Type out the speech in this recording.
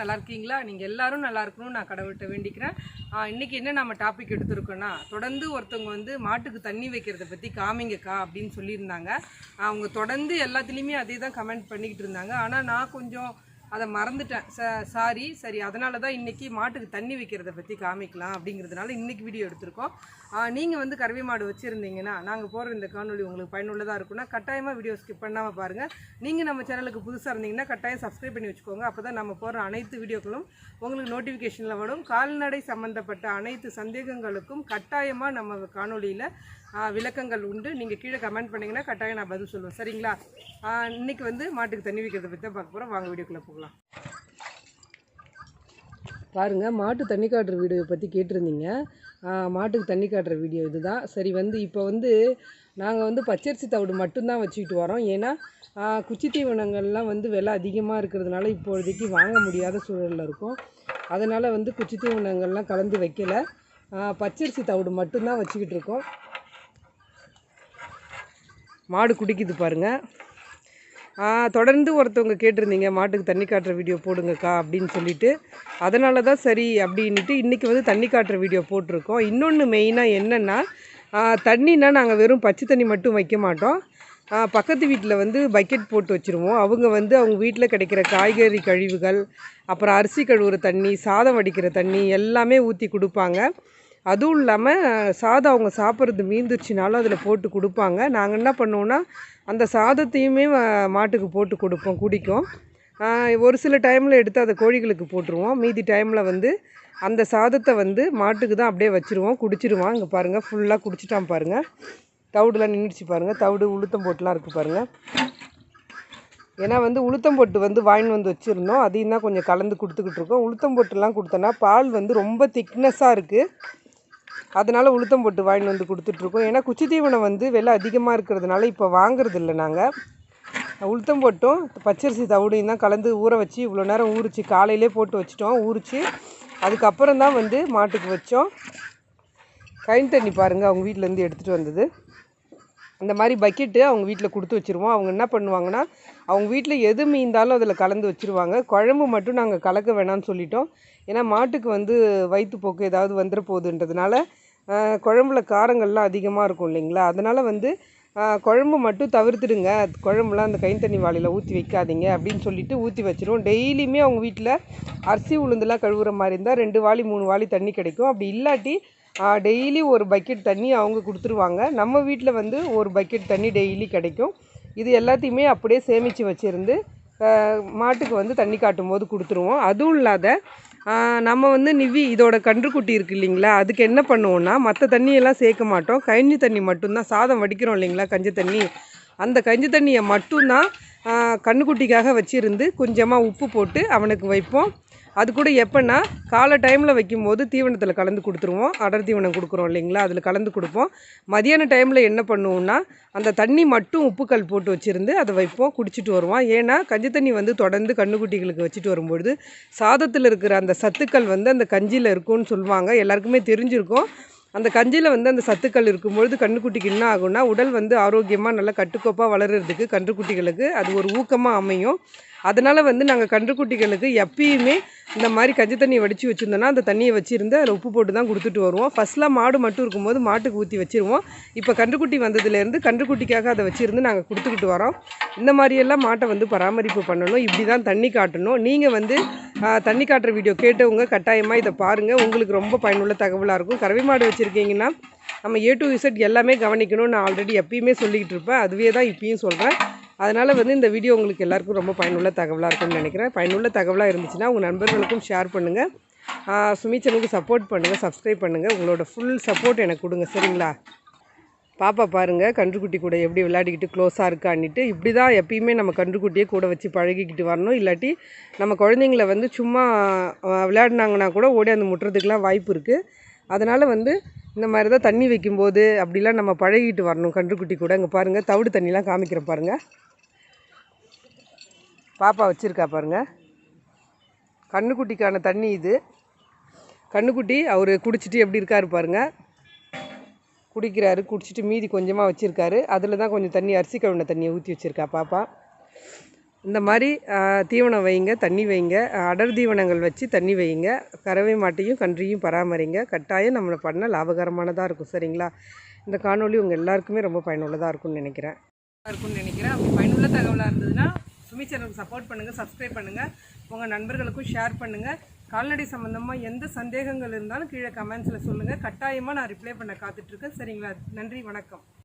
நல்லா இருக்கீங்களா? நீங்கள் எல்லாரும் நல்லா இருக்கணும்னு நான் கடவுள்கிட்ட வேண்டிக்கிறேன். இன்றைக்கி இன்னைக்கு என்ன நம்ம டாபிக் எடுத்திருக்கோன்னா தொடர்ந்து ஒருத்தவங்க வந்து மாட்டுக்கு தண்ணி வைக்கிறத பற்றி காமிங்கக்கா அப்படின்னு சொல்லியிருந்தாங்க. அவங்க தொடர்ந்து எல்லாத்துலேயுமே அதே தான் கமெண்ட் பண்ணிக்கிட்டு இருந்தாங்க. ஆனால் நான் கொஞ்சம் அதை மறந்துட்டேன். ச சாரி சரி அதனால தான் இன்றைக்கி மாட்டுக்கு தண்ணி வைக்கிறத பற்றி காமிக்கலாம் அப்படிங்கிறதுனால இன்றைக்கி வீடியோ எடுத்திருக்கோம். நீங்கள் வந்து கறவை மாடு வச்சுருந்தீங்கன்னா நாங்கள் போகிற இந்த காணொலி உங்களுக்கு பயனுள்ளதாக இருக்கும்னா கட்டாயமாக வீடியோ ஸ்கிப் பண்ணாமல் பாருங்கள் நீங்கள் நம்ம சேனலுக்கு புதுசாக இருந்தீங்கன்னா கட்டாயம் சப்ஸ்கிரைப் பண்ணி வச்சுக்கோங்க. அப்போ தான் நம்ம போகிற அனைத்து வீடியோக்களும் உங்களுக்கு நோட்டிஃபிகேஷனில் வரும். கால்நடை சம்மந்தப்பட்ட அனைத்து சந்தேகங்களுக்கும் கட்டாயமாக நம்ம காணொலியில் விளக்கங்கள் உண்டு. நீங்கள் கீழே கமெண்ட் பண்ணிங்கன்னா கட்டாயம் நான் பதில் சொல்லுவேன். சரிங்களா? இன்னைக்கு வந்து மாட்டுக்கு தண்ணி வைக்கிறத பற்றி தான் பார்க்க போகிறோம் வாங்க வீடியோக்குள்ளே போகலாம். பாருங்கள் மாட்டு தண்ணி காட்டுற வீடியோ பற்றி கேட்டிருந்தீங்க. மாட்டுக்கு தண்ணி காட்டுற வீடியோ இதுதான். சரி வந்து இப்போ வந்து நாங்கள் வந்து பச்சரிசி தவிடு மட்டும்தான் வச்சுக்கிட்டு வரோம். ஏன்னா குச்சி தீவனங்கள்லாம் வந்து விலை அதிகமாக இருக்கிறதுனால இப்போதைக்கு வாங்க முடியாத சூழலில் இருக்கும். அதனால் வந்து குச்சி தீவனங்கள்லாம் கலந்து வைக்கலை. பச்சரிசி தவிடு மட்டும்தான் வச்சுக்கிட்டு இருக்கோம். மாடு குடிக்குது பாருங்கள் தொடர்ந்து ஒருத்தவங்க கேட்டிருந்தீங்க மாட்டுக்கு தண்ணி காட்டுற வீடியோ போடுங்கக்கா அப்படின்னு சொல்லிட்டு. அதனால தான் சரி அப்படின்ட்டு இன்றைக்கி வந்து தண்ணி காட்டுற வீடியோ போட்டிருக்கோம். இன்னொன்று மெயினாக என்னென்னா தண்ணினா நாங்கள் வெறும் பச்சை தண்ணி மட்டும் வைக்க மாட்டோம். பக்கத்து வீட்டில் வந்து பக்கெட் போட்டு வச்சுருவோம். அவங்க வந்து அவங்க வீட்டில் கிடைக்கிற காய்கறி கழிவுகள் அப்புறம் அரிசி கழுவுற தண்ணி சாதம் வடிக்கிற தண்ணி எல்லாமே ஊற்றி கொடுப்பாங்க. அதுவும் இல்லாமல் சாதம் அவங்க சாப்பிட்றது மீந்துருச்சுனாலும் அதில் போட்டு கொடுப்பாங்க. நாங்கள் என்ன பண்ணுவோன்னா அந்த சாதத்தையுமே மாட்டுக்கு போட்டு கொடுப்போம் குடிக்கும். ஒரு சில டைமில் எடுத்து அதை கோழிகளுக்கு போட்டுருவோம். மீதி டைமில் வந்து அந்த சாதத்தை வந்து மாட்டுக்கு தான் அப்படியே வச்சுருவோம் குடிச்சிருவான் இங்கே பாருங்கள் ஃபுல்லாக குடிச்சிட்டான் பாருங்கள் தவிடுலாம் நின்றுச்சு பாருங்கள் தவிடு உளுத்தம் போட்டுலாம் இருக்குது பாருங்கள் ஏன்னா வந்து உளுத்தம் போட்டு வந்து வாங்கின்னு வந்து வச்சுருந்தோம். அதையும் தான் கொஞ்சம் கலந்து கொடுத்துக்கிட்டு இருக்கோம். உளுத்தம் போட்டுலாம் கொடுத்தோன்னா பால் வந்து ரொம்ப திக்னஸாக இருக்குது அதனால் உளுத்தம் போட்டு வாங்கின்னு வந்து கொடுத்துட்ருக்கோம். ஏன்னா குச்சி தீவனம் வந்து விலை அதிகமாக இருக்கிறதுனால இப்போ வாங்குறது இல்லை நாங்கள் உளுத்தம் போட்டும். பச்சரிசி தவிடையும் தான் கலந்து ஊற வச்சு இவ்வளோ நேரம் ஊறிச்சு. காலையிலே போட்டு வச்சிட்டோம். ஊறிச்சு. அதுக்கப்புறம் தான் வந்து மாட்டுக்கு வச்சோம். கைன் தண்ணி பாருங்கள் அவங்க வீட்டிலேருந்து எடுத்துகிட்டு வந்தது. இந்த மாதிரி பக்கெட்டு அவங்க வீட்டில் கொடுத்து வச்சுருவோம். அவங்க என்ன பண்ணுவாங்கன்னா அவங்க வீட்டில் எது மீந்தாலும் அதில் கலந்து வச்சுருவாங்க. குழம்பு மட்டும் நாங்கள் கலக்க வேணாம்னு சொல்லிட்டோம். ஏன்னா மாட்டுக்கு வந்து வயிற்றுப்போக்கு ஏதாவது வந்துட போகுதுன்றதுனால குழம்புல காரங்கள்லாம் அதிகமாக இருக்கும் இல்லைங்களா? அதனால் வந்து குழம்பு மட்டும் தவிர்த்துடுங்க. குழம்புலாம் அந்த கைன் தண்ணி வாளியில் ஊற்றி வைக்காதீங்க அப்படின்னு சொல்லிட்டு ஊற்றி வச்சிருவோம். டெய்லியுமே அவங்க வீட்டில் அரிசி உளுந்தெல்லாம் கழுவுற மாதிரி இருந்தால் ரெண்டு வாளி மூணு வாளி தண்ணி கிடைக்கும். அப்படி இல்லாட்டி டெய்லி ஒரு பக்கெட் தண்ணி அவங்க கொடுத்துருவாங்க. நம்ம வீட்டில் வந்து ஒரு பக்கெட் தண்ணி டெய்லி கிடைக்கும். இது எல்லாத்தையுமே அப்படியே சேமித்து வச்சுருந்து மாட்டுக்கு வந்து தண்ணி காட்டும் போது கொடுத்துருவோம். அதுவும் இல்லாத நம்ம வந்து நிவி இதோட கன்றுக்குட்டி இருக்குது இல்லைங்களா? அதுக்கு என்ன பண்ணுவோம்னா மற்ற தண்ணியெல்லாம் சேர்க்க மாட்டோம். கஞ்சி தண்ணி மட்டும்தான். சாதம் வடிக்கிறோம் இல்லைங்களா கஞ்சி தண்ணி? அந்த கஞ்சி தண்ணியை மட்டும்தான் கண்ணுக்குட்டிக்காக கன்றுக்குட்டிக்காக கொஞ்சமாக உப்பு போட்டு அவனுக்கு வைப்போம். அது கூட எப்போன்னா காலை டைமில் வைக்கும்போது தீவனத்தில் கலந்து கொடுத்துருவோம். அடர் தீவனம் கொடுக்குறோம் இல்லைங்களா? அதில் கலந்து கொடுப்போம். மதியான டைமில் என்ன பண்ணுவோம்னா அந்த தண்ணி மட்டும் உப்புக்கல் போட்டு வச்சுருந்து அதை வைப்போம் குடிச்சிட்டு வருவோம். ஏன்னா கஞ்சி தண்ணி வந்து தொடர்ந்து கண்ணுக்குட்டிகளுக்கு வச்சுட்டு வரும்பொழுது சாதத்தில் இருக்கிற அந்த சத்துக்கள் வந்து அந்த கஞ்சியில் இருக்கும்னு சொல்லுவாங்க. எல்லாருக்குமே தெரிஞ்சிருக்கும். அந்த கஞ்சியில் வந்து அந்த சத்துக்கள் இருக்கும்பொழுது கன்றுக்குட்டிக்கு என்ன ஆகும்னா உடல் வந்து ஆரோக்கியமாக நல்லா கட்டுக்கோப்பாக வளர்கிறதுக்கு கன்றுக்குட்டிகளுக்கு அது ஒரு ஊக்கமாக அமையும். அதனால் வந்து நாங்கள் கன்றுக்குட்டிகளுக்கு எப்பயுமே இந்த மாதிரி கஞ்சி தண்ணி வடித்து வச்சுருந்தோன்னா அந்த தண்ணியை வச்சுருந்து அதில் உப்பு போட்டு தான் கொடுத்துட்டு வருவோம். ஃபஸ்ட்லாம் மாடு மட்டும் இருக்கும்போது மாட்டுக்கு ஊற்றி வச்சிருவோம். இப்போ கன்றுக்குட்டி வந்ததுலேருந்து கன்றுக்குட்டிக்காக அதை வச்சுருந்து நாங்கள் கொடுத்துக்கிட்டு வரோம். இந்த மாதிரியெல்லாம் மாட்டை வந்து பராமரிப்பு பண்ணணும். இப்படி தான் தண்ணி காட்டணும். நீங்கள் வந்து தண்ணி காட்டுற வீடியோ கேட்டவங்க கட்டாயமாக இதை பாருங்கள் உங்களுக்கு ரொம்ப பயனுள்ள தகவலாக இருக்கும். கறவை மாடு வச்சுருக்கீங்கன்னா நம்ம ஏ டு இசட் எல்லாமே கவனிக்கணும்னு நான் ஆல்ரெடி எப்பயுமே சொல்லிக்கிட்டு இருப்பேன். அதுவே தான் இப்பயும் சொல்கிறேன் அதனால் வந்து இந்த வீடியோ உங்களுக்கு எல்லாருக்கும் ரொம்ப பயனுள்ள தகவலாக இருக்கும்னு நினைக்கிறேன். பயனுள்ள தகவலாக இருந்துச்சுன்னா உங்கள் நண்பர்களுக்கும் ஷேர் பண்ணுங்கள் சுமிச்சனுக்கு சப்போர்ட் பண்ணுங்கள் சப்ஸ்கிரைப் பண்ணுங்கள் உங்களோட ஃபுல் சப்போர்ட் எனக்கு கொடுங்க. சரிங்களா? பாப்பா பாருங்கள் கன்றுக்குட்டி கூட எப்படி விளையாடிக்கிட்டு க்ளோஸாக இருக்கான்னுட்டு இப்படி தான் எப்பயுமே நம்ம கன்றுக்குட்டியே கூட வச்சு பழகிக்கிட்டு வரணும். இல்லாட்டி நம்ம குழந்தைங்கள வந்து சும்மா விளையாடினாங்கன்னா கூட ஓடி அந்த முட்டுறதுக்கெலாம் வாய்ப்பு இருக்குது அதனால் வந்து இந்த மாதிரி தான் தண்ணி வைக்கும்போது அப்படிலாம் நம்ம பழகிட்டு வரணும். கன்றுக்குட்டி கூட இங்கே பாருங்கள் தவிடு தண்ணிலாம் காமிக்கிற பாருங்கள் பாப்பா வச்சுருக்கா பாருங்கள் கன்றுக்குட்டிக்கான தண்ணி இது. கன்றுக்குட்டி அவர் குடிச்சிட்டு எப்படி இருக்காரு பாருங்கள் குடிக்கிறாரு குடிச்சிட்டு மீதி கொஞ்சமாக வச்சுருக்காரு. அதில் தான் கொஞ்சம் தண்ணி அரிசி கழுவின தண்ணியை ஊற்றி வச்சுருக்கா பாப்பா. இந்த மாதிரி தீவனம் வைங்க தண்ணி வைங்க அடர் தீவனங்கள் வச்சு தண்ணி வைங்க கறவை மாட்டையும் கன்றையும் பராமரிங்க. கட்டாயம் நம்மளை பண்ண லாபகரமானதாக இருக்கும் சரிங்களா? இந்த காணொளி உங்கள் எல்லாருக்குமே ரொம்ப பயனுள்ளதாக இருக்கும்னு நினைக்கிறேன். இருக்கும்னு நினைக்கிறேன். அப்படி பயனுள்ள தகவலாக இருந்ததுன்னா சுமி சேனலுக்கு சப்போர்ட் பண்ணுங்கள் சப்ஸ்கிரைப் பண்ணுங்கள் உங்கள் நண்பர்களுக்கும் ஷேர் பண்ணுங்கள் கால்நடை சம்மந்தமாக எந்த சந்தேகங்கள் இருந்தாலும் கீழே கமெண்ட்ஸில் சொல்லுங்கள் கட்டாயமாக நான் ரிப்ளை பண்ண காத்துட்ருக்கேன் சரிங்களா? நன்றி வணக்கம்.